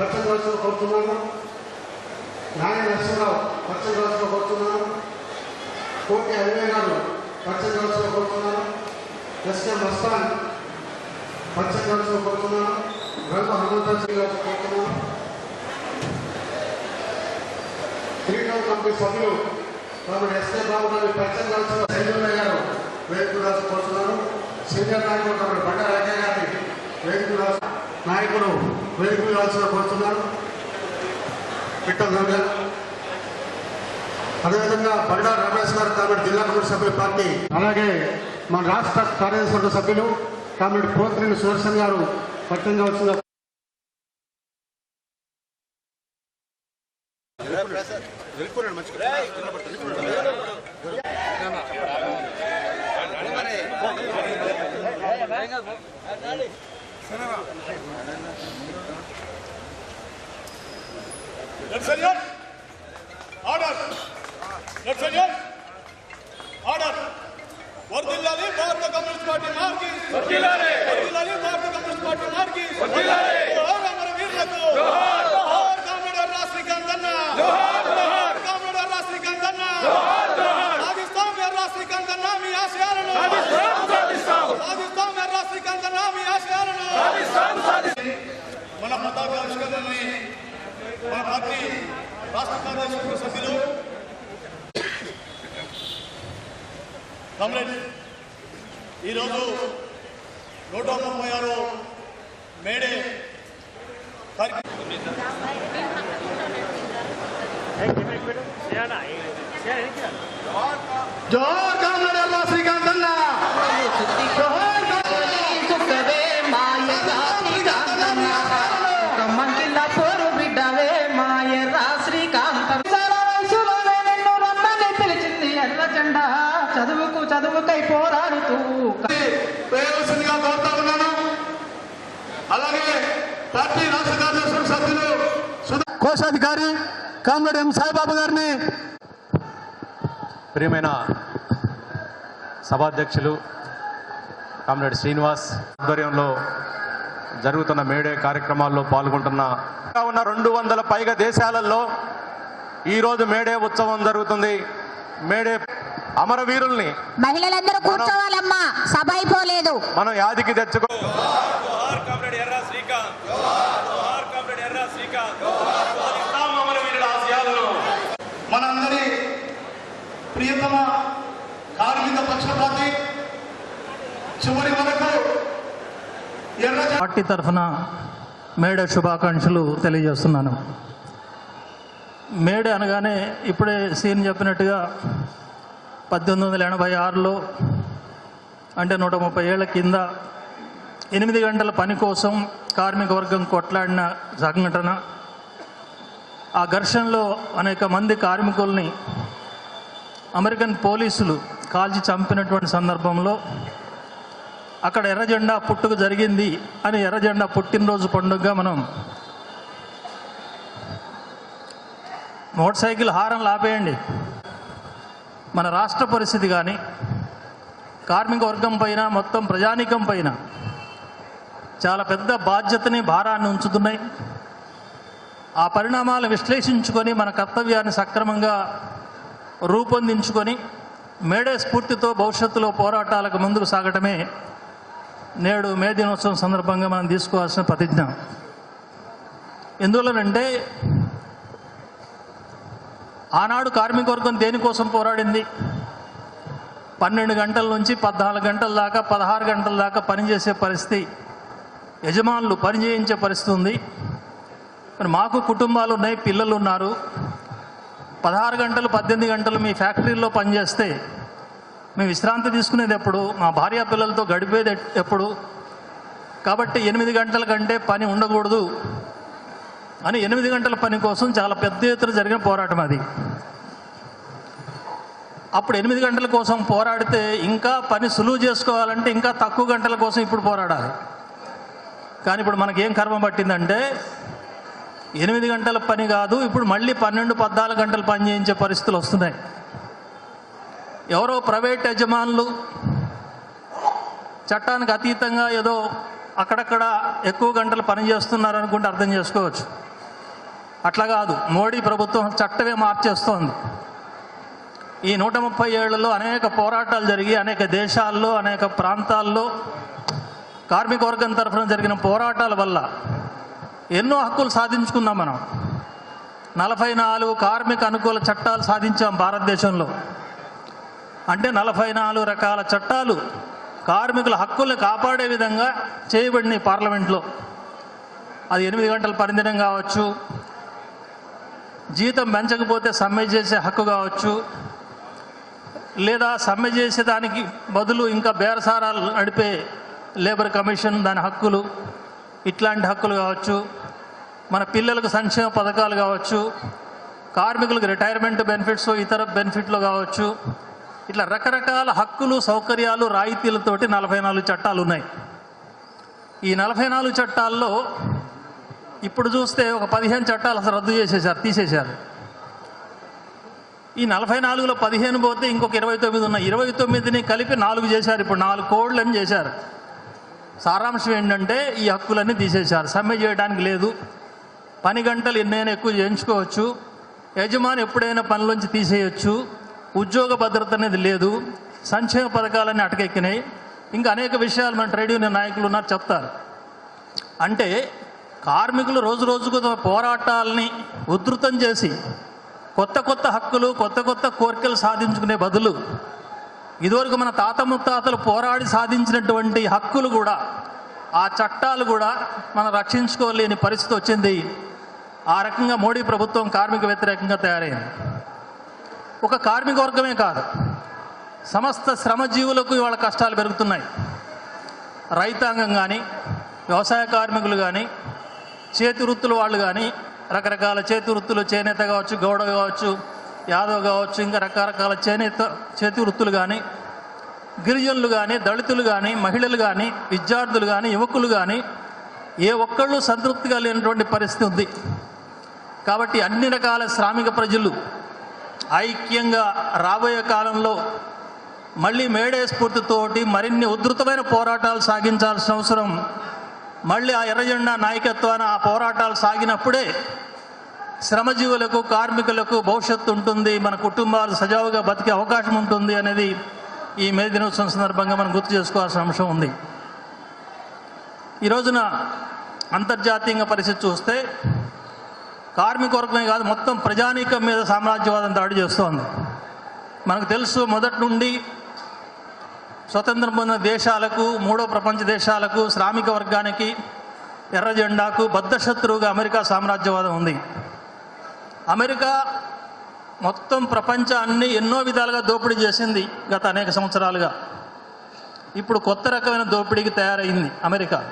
పచ్చని పచ్చదోసులో కోరుతున్నాను నారాయణ నరసింహరావు పచ్చని పచ్చదోసులో కోరుతున్నాను కోటి అరవై గారు పచ్చదోసులో కోరుతున్నాను ఎస్కే మస్తాన్ పచ్చని పచ్చదోసులో కోరుతున్నాను రంగు హనుమంతరావు గారు కోరుతున్నాను శ్రీరామ్ కంపెనీ సభ్యులు కాబట్టి ఎస్కే బాబు గారి పచ్చదోసులో సైదుల్లా గారు వేదిక రాజు కోరుతున్నాను సీనియర్ నాయకుడు కాబట్టి బండ రాజా గారిని వేదిక రాజు నాయకుడు వేదిక మీద కోరుతున్నాను పిట్టల్ రవి గారు అదేవిధంగా బండా రమేష్ గారు కాబట్టి జిల్లా కమిటీ సభ్యుల పార్టీ. అలాగే మన రాష్ట్ర కార్యదర్శి సభ్యులు కాబట్టి పోత్రిని సుదర్శన్ గారు పట్టణంగా వచ్చిన Nexelier! Order! Nexelier! Order! వర్దిల్లాలి భారత కమ్యూనిస్ట్ పార్టీ మార్కి వర్దిల్లాలి వర్దిల్లాలి భారత కమ్యూనిస్ట్ పార్టీ మార్కి వర్దిల్లాలి జోహార్ అమర వీరులకు జోహార్ జోహార్ కామ్రేడర్ రాష్ట్రీకాంత్ అన్న జోహార్ జోహార్ కామ్రేడర్ రాష్ట్రీకాంత్ అన్న జోహార్ జోహార్ సాధిస్తాం వీర రాష్ట్రీకాంత్ అన్న మీ ఆశయాలను సాధిస్తాం సాధిస్తాం సాధిస్తాం వీర రాష్ట్రీకాంత్ అన్న మీ ఆశయాలను సాధిస్తాం సాధిస్తాం మన పతాకావిష్కరణని మన పార్టీ రాష్ట్ర కార్యదర్శి సభ్యులు కామ్రేడ్ ఈరోజు నూట ముప్పై ఆరు మేడే జోహార్ కామ్రేడ్ శ్రీకాంత్ అన్న. చదువుకై పోరాడుతూ వేయవలసిందిగా కోరుతా ఉన్నాను. అలాగే పార్టీ రాష్ట్ర కార్యదర్శి సభ్యులు కోశాధికారి కామ్రేడ్ ఎం సాయిబాబు గారిని ప్రియమైన సభాధ్యక్షులు కామ్రేడ్ శ్రీనివాస్ ఆధ్వర్యంలో జరుగుతున్న మేడే కార్యక్రమాల్లో పాల్గొంటున్న ఉన్న రెండు వందల పైగా దేశాలలో ఈరోజు మేడే ఉత్సవం జరుగుతుంది. మేడే అమరవీరుల్ని మహిళలందరూ కూర్చోవాలమ్మా. సభ అయిపోలేదు. మనం యాదికి తెచ్చుకో జోహార్ కామ్రేడ్ ఎర్ర శ్రీకాంత్. జోహార్ కామ్రేడ్ ఎర్ర శ్రీకాంత్. సాధిస్తాం అమరవీరుల ఆశయాలను మనందరి ప్రియతమ కార్మిక పక్షపాతి చివరి వరకు ఎర్ర పార్టీ తరఫున మేడే శుభాకాంక్షలు తెలియజేస్తున్నాను. మేడే అనగానే ఇప్పుడే సీన్ చెప్పినట్టుగా పద్దెనిమిది వందల ఎనభై ఆరులో అంటే నూట ముప్పై ఏళ్ళ కింద ఎనిమిది గంటల పని కోసం కార్మిక వర్గం కొట్లాడిన సంఘటన. ఆ ఘర్షణలో అనేక మంది కార్మికుల్ని అమెరికన్ పోలీసులు కాల్చి చంపినటువంటి సందర్భంలో అక్కడ ఎర్రజెండా పుట్టుకు పుట్టుక జరిగింది అని ఎర్రజెండా పుట్టినరోజు పండుగగా మనం మోటార్ సైకిల్ హారం ఆపేయండి మన రాష్ట్ర పరిస్థితి కానీ కార్మిక వర్గం పైన మొత్తం ప్రజానీకం పైన చాలా పెద్ద బాధ్యతని భారాన్ని ఉంచుతున్నాయి. ఆ పరిణామాలు విశ్లేషించుకొని మన కర్తవ్యాన్ని సక్రమంగా రూపొందించుకొని మేడే స్ఫూర్తితో భవిష్యత్తులో పోరాటాలకు ముందుకు సాగటమే నేడు మే దినోత్సవం సందర్భంగా మనం తీసుకోవాల్సిన ప్రతిజ్ఞ. ఎందువలనంటే ఆనాడు కార్మిక వర్గం దేనికోసం పోరాడింది? పన్నెండు గంటల నుంచి పద్నాలుగు గంటల దాకా పదహారు గంటల దాకా పనిచేసే పరిస్థితి యజమానులు పని చేయించే పరిస్థితి ఉంది. మరి మాకు కుటుంబాలు ఉన్నాయి పిల్లలు ఉన్నారు. పదహారు గంటలు పద్దెనిమిది గంటలు మీ ఫ్యాక్టరీలో పనిచేస్తే మేము విశ్రాంతి తీసుకునేది ఎప్పుడు? మా భార్య పిల్లలతో గడిపేది ఎప్పుడు? కాబట్టి ఎనిమిది గంటల కంటే పని ఉండకూడదు. అని ఎనిమిది గంటల పని కోసం చాలా పెద్ద ఎత్తున జరిగిన పోరాటం అది. అప్పుడు ఎనిమిది గంటల కోసం పోరాడితే ఇంకా పని సులువు చేసుకోవాలంటే ఇంకా తక్కువ గంటల కోసం ఇప్పుడు పోరాడాలి. కానీ ఇప్పుడు మనకేం కర్మ పట్టిందంటే ఎనిమిది గంటల పని కాదు ఇప్పుడు మళ్ళీ పన్నెండు పద్నాలుగు గంటలు పని చేయించే పరిస్థితులు వస్తున్నాయి. ఎవరో ప్రైవేట్ యజమానులు చట్టానికి అతీతంగా ఏదో అక్కడక్కడ ఎక్కువ గంటలు పని చేస్తున్నారు అనుకుంటే అర్థం చేసుకోవచ్చు. అట్లా కాదు. మోడీ ప్రభుత్వం చట్టమే మార్చేస్తోంది. ఈ నూట ముప్పై ఏళ్ళలో అనేక పోరాటాలు జరిగి అనేక దేశాల్లో అనేక ప్రాంతాల్లో కార్మిక వర్గం తరఫున జరిగిన పోరాటాల వల్ల ఎన్నో హక్కులు సాధించుకున్నాం మనం. నలభై నాలుగు కార్మిక అనుకూల చట్టాలు సాధించాం భారతదేశంలో. అంటే నలభై నాలుగు రకాల చట్టాలు కార్మికుల హక్కుల్ని కాపాడే విధంగా చేయబడిన పార్లమెంట్లో. అది ఎనిమిది గంటల పరిధినం కావచ్చు. జీతం పెంచకపోతే సమ్మె చేసే హక్కు కావచ్చు. లేదా సమ్మె చేసేదానికి బదులు ఇంకా బేరసారాలు నడిపే లేబర్ కమిషన్ దాని హక్కులు ఇట్లాంటి హక్కులు కావచ్చు. మన పిల్లలకు సంక్షేమ పథకాలు కావచ్చు. కార్మికులకు రిటైర్మెంట్ బెనిఫిట్స్ ఇతర బెనిఫిట్లు కావచ్చు. ఇట్లా రకరకాల హక్కులు సౌకర్యాలు రాయితీలతోటి నలభై నాలుగు చట్టాలు ఉన్నాయి. ఈ నలభై నాలుగు చట్టాల్లో ఇప్పుడు చూస్తే ఒక పదిహేను చట్టాలు అసలు రద్దు చేసేసారు తీసేశారు. ఈ నలభై నాలుగులో పదిహేను పోతే ఇంకొక ఇరవై తొమ్మిది ఉన్నాయి. ఇరవై తొమ్మిదిని కలిపి నాలుగు చేశారు ఇప్పుడు నాలుగు కోడ్లని చేశారు. సారాంశం ఏంటంటే ఈ హక్కులన్నీ తీసేశారు. సమ్మె చేయడానికి లేదు. పని గంటలు ఎన్నైనా ఎక్కువ చేయించుకోవచ్చు. యజమాని ఎప్పుడైనా పనిలోంచి తీసేయచ్చు. ఉద్యోగ భద్రత అనేది లేదు సంక్షేమ పథకాలన్నీ అటకెక్కినాయి. ఇంకా అనేక విషయాలు మన ట్రేడ్ యూనియన్ నాయకులు ఉన్నారు చెప్తారు. అంటే కార్మికులు రోజు రోజుకు తమ పోరాటాలని ఉధృతం చేసి కొత్త కొత్త హక్కులు కొత్త కొత్త కోరికలు సాధించుకునే బదులు ఇదివరకు మన తాత ముత్తాతలు పోరాడి సాధించినటువంటి హక్కులు కూడా ఆ చట్టాలు కూడా మనం రక్షించుకోలేని పరిస్థితి వచ్చింది. ఆ రకంగా మోడీ ప్రభుత్వం కార్మిక వ్యతిరేకంగా తయారైంది. ఒక కార్మిక వర్గమే కాదు. సమస్త శ్రమజీవులకు ఇవాళ కష్టాలు పెరుగుతున్నాయి. రైతాంగం కానీ వ్యవసాయ కార్మికులు కానీ చేతి వృత్తుల వాళ్ళు కానీ రకరకాల చేతి వృత్తులు చేనేత కావచ్చు గౌడ కావచ్చు యాదవ్ కావచ్చు ఇంకా రకరకాల చేనేత చేతి వృత్తులు కానీ గిరిజనులు కానీ దళితులు కానీ మహిళలు కానీ విద్యార్థులు కానీ యువకులు కానీ ఏ ఒక్కళ్ళు సంతృప్తిగా లేనటువంటి పరిస్థితి ఉంది. కాబట్టి అన్ని రకాల శ్రామిక ప్రజలు ఐక్యంగా రాబోయే కాలంలో మళ్ళీ మేడే స్ఫూర్తితోటి మరిన్ని ఉధృతమైన పోరాటాలు సాగించాల్సిన అవసరం మళ్ళీ ఆ ఎర్రజెండా నాయకత్వాన ఆ పోరాటాలు సాగినప్పుడే శ్రమజీవులకు కార్మికులకు భవిష్యత్తు ఉంటుంది మన కుటుంబాలు సజావుగా బతికే అవకాశం ఉంటుంది అనేది ఈ మే దినోత్సవం సందర్భంగా మనం గుర్తు చేసుకోవాల్సిన అంశం ఉంది. ఈ రోజున అంతర్జాతీయంగా పరిస్థితి చూస్తే కార్మిక వర్గమే కాదు మొత్తం ప్రజానీకం మీద సామ్రాజ్యవాదం దాడి చేస్తోంది. మనకు తెలుసు మొదటి నుండి స్వతంత్రం పొందిన దేశాలకు మూడో ప్రపంచ దేశాలకు శ్రామిక వర్గానికి ఎర్ర జెండాకు బద్ధశత్రువుగా అమెరికా సామ్రాజ్యవాదం ఉంది. అమెరికా మొత్తం ప్రపంచాన్ని ఎన్నో విధాలుగా దోపిడీ చేసింది గత అనేక సంవత్సరాలుగా. ఇప్పుడు కొత్త రకమైన దోపిడీకి తయారైంది అమెరికా.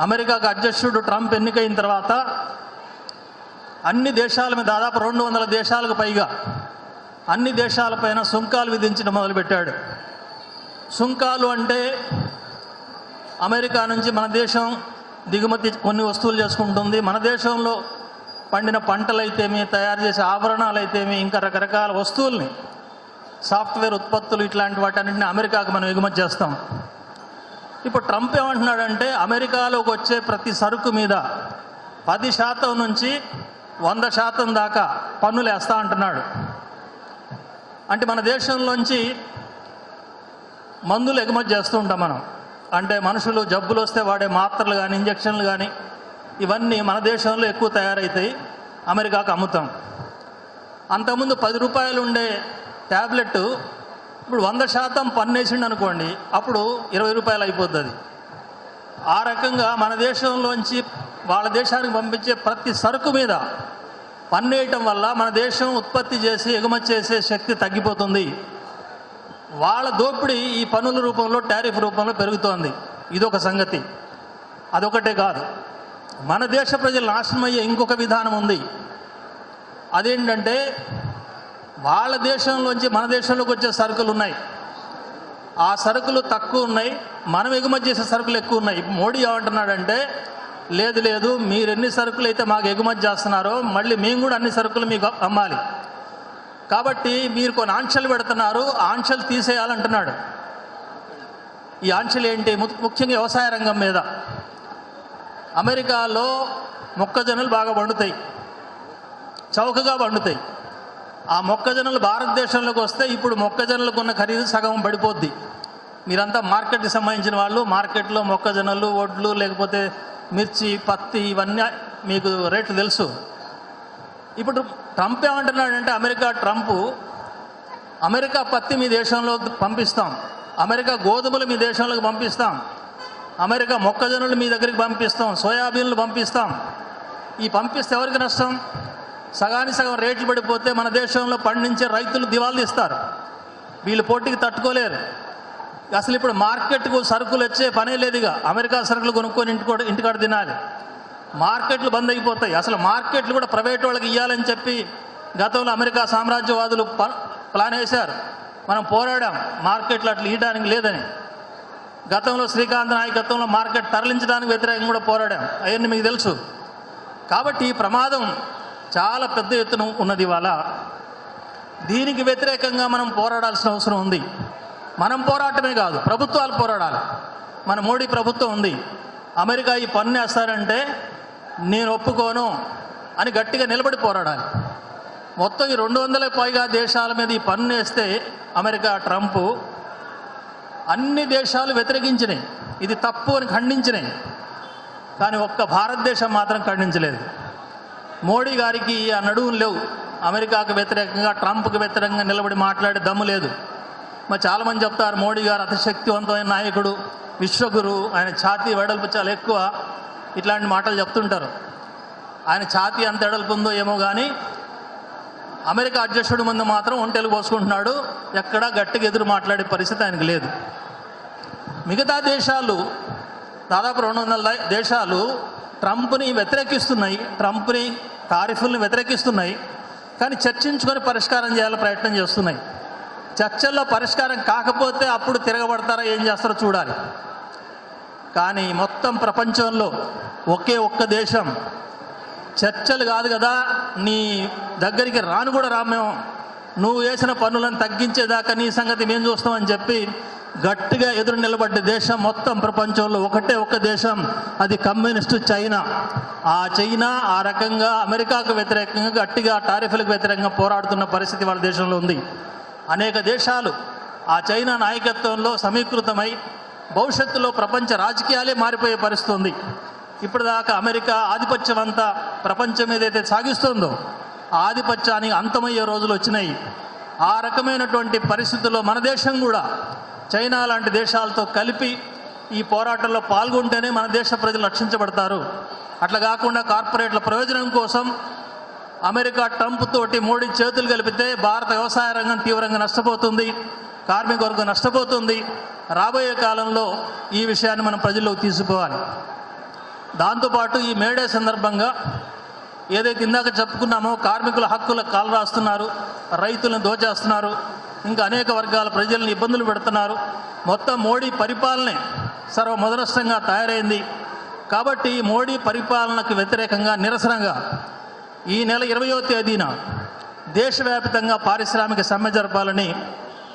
అమెరికాకు అధ్యక్షుడు ట్రంప్ ఎన్నికైన తర్వాత అన్ని దేశాల మీద దాదాపు రెండు వందల దేశాలకు పైగా అన్ని దేశాలపైన సుంకాలు విధించడం మొదలుపెట్టాడు. సుంకాలు అంటే అమెరికా నుంచి మన దేశం దిగుమతి కొన్ని వస్తువులు చేసుకుంటుంది. మన దేశంలో పండిన పంటలైతేమి తయారు చేసే ఆభరణాలు అయితేమి ఇంకా రకరకాల వస్తువుల్ని సాఫ్ట్వేర్ ఉత్పత్తులు ఇట్లాంటి వాటన్నింటిని అమెరికాకు మనం ఎగుమతి చేస్తాం. ఇప్పుడు ట్రంప్ ఏమంటున్నాడంటే అమెరికాలోకి వచ్చే ప్రతి సరుకు మీద పది శాతం నుంచి వంద శాతం దాకా పన్నులు వేస్తా అంటున్నాడు. అంటే మన దేశంలోంచి మందులు ఎగుమతి చేస్తూ ఉంటాం మనం. అంటే మనుషులు జబ్బులు వస్తే వాడే మాత్రలు కానీ ఇంజక్షన్లు కానీ ఇవన్నీ మన దేశంలో ఎక్కువ తయారవుతాయి అమెరికాకు అమ్ముతాం. అంతకుముందు పది రూపాయలు ఉండే ట్యాబ్లెట్ ఇప్పుడు వంద శాతం పన్నేసిండు అనుకోండి అప్పుడు ఇరవై రూపాయలు అయిపోతుంది ఆ రకంగా మన దేశంలోంచి వాళ్ళ దేశానికి పంపించే ప్రతి సరుకు మీద పన్ను వేయటం వల్ల మన దేశం ఉత్పత్తి చేసి ఎగుమతి చేసే శక్తి తగ్గిపోతుంది. వాళ్ళ దోపిడీ ఈ పన్నుల రూపంలో టారిఫ్ రూపంలో పెరుగుతోంది. ఇదొక సంగతి. అదొకటే కాదు. మన దేశ ప్రజలు నాశనం అయ్యే ఇంకొక విధానం ఉంది. అదేంటంటే వాళ్ళ దేశంలోంచి మన దేశంలోకి వచ్చే సరుకులు ఉన్నాయి. ఆ సరుకులు తక్కువ ఉన్నాయి. మనం ఎగుమతి చేసే సరుకులు ఎక్కువ ఉన్నాయి. మోడీ ఏమంటున్నాడంటే లేదు లేదు మీరు ఎన్ని సరుకులు అయితే మాకు ఎగుమతి చేస్తున్నారో మళ్ళీ మేము కూడా అన్ని సరుకులు మీకు అమ్మాలి. కాబట్టి మీరు కొన్ని ఆంక్షలు పెడుతున్నారు ఆంక్షలు తీసేయాలంటున్నాడు. ఈ ఆంక్షలు ఏంటి? ము- ముఖ్యంగా వ్యవసాయ రంగం మీద. అమెరికాలో మొక్కజొన్నలు బాగా పండుతాయి. చౌకగా పండుతాయి. ఆ మొక్కజొన్నలు భారతదేశంలోకి వస్తే ఇప్పుడు మొక్కజొన్నలకు ఉన్న ఖరీదు సగం పడిపోద్ది. మీరంతా మార్కెట్కి సంబంధించిన వాళ్ళు మార్కెట్లో మొక్కజొన్నలు వడ్లు లేకపోతే మిర్చి పత్తి ఇవన్నీ మీకు రేట్లు తెలుసు. ఇప్పుడు ట్రంప్ ఏమంటున్నాడంటే అమెరికా ట్రంప్ అమెరికా పత్తి మీ దేశంలో పంపిస్తాం. అమెరికా గోధుమలు మీ దేశంలోకి పంపిస్తాం. అమెరికా మొక్కజొన్నలు మీ దగ్గరికి పంపిస్తాం. సోయాబీన్లు పంపిస్తాం. ఈ పంపిస్తే ఎవరికి నష్టం? సగానికి సగం రేట్లు పడిపోతే మన దేశంలో పండించే రైతులు దివాళీ ఇస్తారు. వీళ్ళు పోటీకి తట్టుకోలేరు. అసలు ఇప్పుడు మార్కెట్కు సరుకులు వచ్చే పనే లేదు ఇక అమెరికా సరుకులు కొనుక్కొని ఇంటికోడ ఇంటికాడ తినాలి. మార్కెట్లు బంద్ అయిపోతాయి. అసలు మార్కెట్లు కూడా ప్రైవేట్ వాళ్ళకి ఇవ్వాలని చెప్పి గతంలో అమెరికా సామ్రాజ్యవాదులు ప- ప్లాన్ వేశారు. మనం పోరాడాం. మార్కెట్లు అట్లా ఇవ్వడానికి లేదని. గతంలో శ్రీకాంత్ నాయకత్వంలో మార్కెట్ తరలించడానికి వ్యతిరేకంగా కూడా పోరాడాం. అవన్నీ మీకు తెలుసు. కాబట్టి ఈ ప్రమాదం చాలా పెద్ద ఎత్తున ఉన్నది ఇవాళ. దీనికి వ్యతిరేకంగా మనం పోరాడాల్సిన అవసరం ఉంది. మనం పోరాటమే కాదు ప్రభుత్వాలు పోరాడాలి. మన మోడీ ప్రభుత్వం ఉంది. అమెరికా ఈ పన్ను వేస్తారంటే నేను ఒప్పుకోను అని గట్టిగా నిలబడి పోరాడాలి. మొత్తం ఈ రెండు వందల పైగా దేశాల మీద ఈ పన్ను వేస్తే అమెరికా ట్రంప్ అన్ని దేశాలు వ్యతిరేకించినాయి. ఇది తప్పు అని ఖండించినాయి. కానీ ఒక్క భారతదేశం మాత్రం ఖండించలేదు. మోడీ గారికి ఆ నడువులు లేవు. అమెరికాకు వ్యతిరేకంగా ట్రంప్కి వ్యతిరేకంగా నిలబడి మాట్లాడే దమ్ము లేదు. మరి చాలామంది చెప్తారు మోడీ గారు అతిశక్తివంతమైన నాయకుడు విశ్వగురు ఆయన ఛాతీ వెడల్పు చాలా ఎక్కువ. ఇట్లాంటి మాటలు చెప్తుంటారు. ఆయన ఛాతీ అంత వెడల్పు ఉందో ఏమో కానీ అమెరికా అధ్యక్షుడి ముందు మాత్రం ఒంటెలు పోసుకుంటున్నాడు. ఎక్కడా గట్టిగా ఎదురు మాట్లాడే పరిస్థితి ఆయనకు లేదు. మిగతా దేశాలు దాదాపు రెండు వందల దేశాలు ట్రంప్ని వ్యతిరేకిస్తున్నాయి. ట్రంప్ని టారిఫుల్ని వ్యతిరేకిస్తున్నాయి. కానీ చర్చించుకొని పరిష్కారం చేయాలని ప్రయత్నం చేస్తున్నాయి. చర్చల్లో పరిష్కారం కాకపోతే అప్పుడు తిరగబడతారా ఏం చేస్తారో చూడాలి. కానీ మొత్తం ప్రపంచంలో ఒకే ఒక్క దేశం. చర్చలు కాదు కదా నీ దగ్గరికి రాను కూడా రా మేము. నువ్వు వేసిన పనులను తగ్గించేదాకా నీ సంగతి మేము చూస్తామని చెప్పి గట్టిగా ఎదురు నిలబడ్డ దేశం మొత్తం ప్రపంచంలో ఒకటే ఒక్క దేశం. అది కమ్యూనిస్టు చైనా. ఆ చైనా ఆ రకంగా అమెరికాకు వ్యతిరేకంగా గట్టిగా టారిఫ్లకు వ్యతిరేకంగా పోరాడుతున్న పరిస్థితి వాళ్ళ దేశంలో ఉంది. అనేక దేశాలు ఆ చైనా నాయకత్వంలో సమీకృతమై భవిష్యత్తులో ప్రపంచ రాజకీయాలే మారిపోయే పరిస్థితుంది. ఇప్పటిదాకా అమెరికా ఆధిపత్యం అంతా ప్రపంచం ఏదైతే సాగిస్తుందో ఆ ఆధిపత్యానికి అంతమయ్యే రోజులు వచ్చినాయి. ఆ రకమైనటువంటి పరిస్థితుల్లో మన దేశం కూడా చైనా లాంటి దేశాలతో కలిపి ఈ పోరాటంలో పాల్గొంటేనే మన దేశ ప్రజలు రక్షించబడతారు. అట్లా కాకుండా కార్పొరేట్ల ప్రయోజనం కోసం అమెరికా ట్రంప్ తోటి మోడీ చేతులు కలిపితే భారత వ్యవసాయ రంగం తీవ్రంగా నష్టపోతుంది కార్మిక వర్గం నష్టపోతుంది. రాబోయే కాలంలో ఈ విషయాన్ని మనం ప్రజల్లోకి తీసుకోవాలి దాంతోపాటు ఈ మేడే సందర్భంగా ఏదైతే ఇందాక చెప్పుకున్నామో కార్మికుల హక్కుల కాలు రాస్తున్నారు రైతులను దోచేస్తున్నారు ఇంకా అనేక వర్గాల ప్రజలను ఇబ్బందులు పెడుతున్నారు. మొత్తం మోడీ పరిపాలనే సర్వమొదనష్టంగా తయారైంది. కాబట్టి మోడీ పరిపాలనకు వ్యతిరేకంగా నిరసనగా ఈ నెల ఇరవయో తేదీన దేశవ్యాప్తంగా పారిశ్రామిక సమ్మె జరపాలని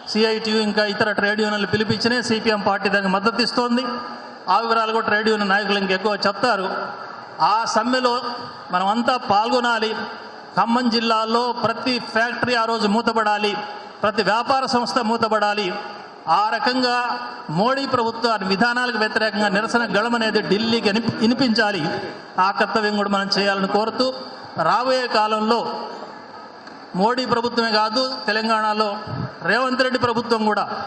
సిఐటియు ఇంకా ఇతర ట్రేడ్ యూనియన్లు పిలిపించినే సిపిఎం పార్టీ దానికి మద్దతు ఇస్తోంది. ఆ వివరాలు కూడా ట్రేడ్ యూనియన్ నాయకులు ఇంకెక్కువ చెప్తారు. ఆ సమ్మెలో మనమంతా పాల్గొనాలి. ఖమ్మం జిల్లాలో ప్రతి ఫ్యాక్టరీ ఆ రోజు మూతపడాలి. ప్రతి వ్యాపార సంస్థ మూతపడాలి. ఆ రకంగా మోడీ ప్రభుత్వ విధానాలకు వ్యతిరేకంగా నిరసన గళం అనేది ఢిల్లీకి వినిపించాలి. ఆ కర్తవ్యం కూడా మనం చేయాలని కోరుతూ రాబోయే కాలంలో మోడీ ప్రభుత్వమే కాదు తెలంగాణలో రేవంత్ రెడ్డి ప్రభుత్వం కూడా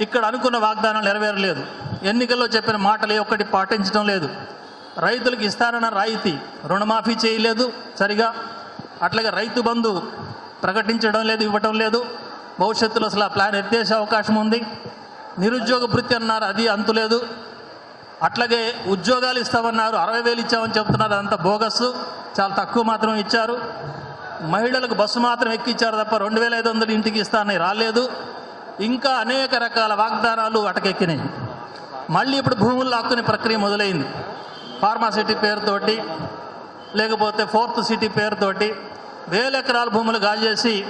ఇక్కడ అనుకున్న వాగ్దానాలు నెరవేరలేదు. ఎన్నికల్లో చెప్పిన మాటలు ఒక్కటి పాటించడం లేదు. రైతులకు ఇస్తారన్న రాయితీ రుణమాఫీ చేయలేదు సరిగా. అట్లాగే రైతు బంధు ప్రకటించడం లేదు ఇవ్వటం లేదు. భవిష్యత్తులో అసలు ఆ ప్లాన్ ఎత్తేసే అవకాశం ఉంది. నిరుద్యోగ భృతి అన్నారు అది అంతులేదు అట్లాగే ఉద్యోగాలు ఇస్తామన్నారు అరవై వేలు ఇచ్చామని చెప్తున్నారు అదంతా బోగస్సు. చాలా తక్కువ మాత్రం ఇచ్చారు. మహిళలకు బస్సు మాత్రం ఎక్కిచ్చారు తప్ప రెండు వేల ఐదు వందలు ఇంటికి ఇస్తానని రాలేదు. ఇంకా అనేక రకాల వాగ్దానాలు అటకెక్కినాయి. మళ్ళీ ఇప్పుడు భూములు లాక్కునే ప్రక్రియ మొదలైంది. ఫార్మాసిటీ పేరుతోటి లేకపోతే ఫోర్త్ సిటీ పేరుతోటి వేల ఎకరాల భూములు గాజేసి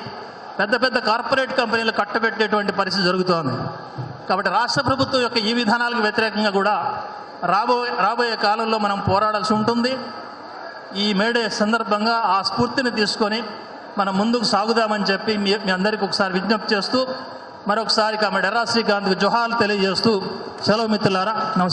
పెద్ద పెద్ద కార్పొరేట్ కంపెనీలు కట్టబెట్టేటువంటి పరిస్థితి జరుగుతోంది. కాబట్టి రాష్ట్ర ప్రభుత్వం యొక్క ఈ విధానాలకు వ్యతిరేకంగా కూడా రాబోయే రాబోయే కాలంలో మనం పోరాడాల్సి ఉంటుంది. ఈ మేడే సందర్భంగా ఆ స్ఫూర్తిని తీసుకొని మనం ముందుకు సాగుదామని చెప్పి మీ మీ అందరికీ ఒకసారి విజ్ఞప్తి చేస్తూ మరొకసారి కామెడెర్రా శ్రీకాంత్కు జోహాలు తెలియజేస్తూ సెలవు మిత్రులారా నమస్కారం.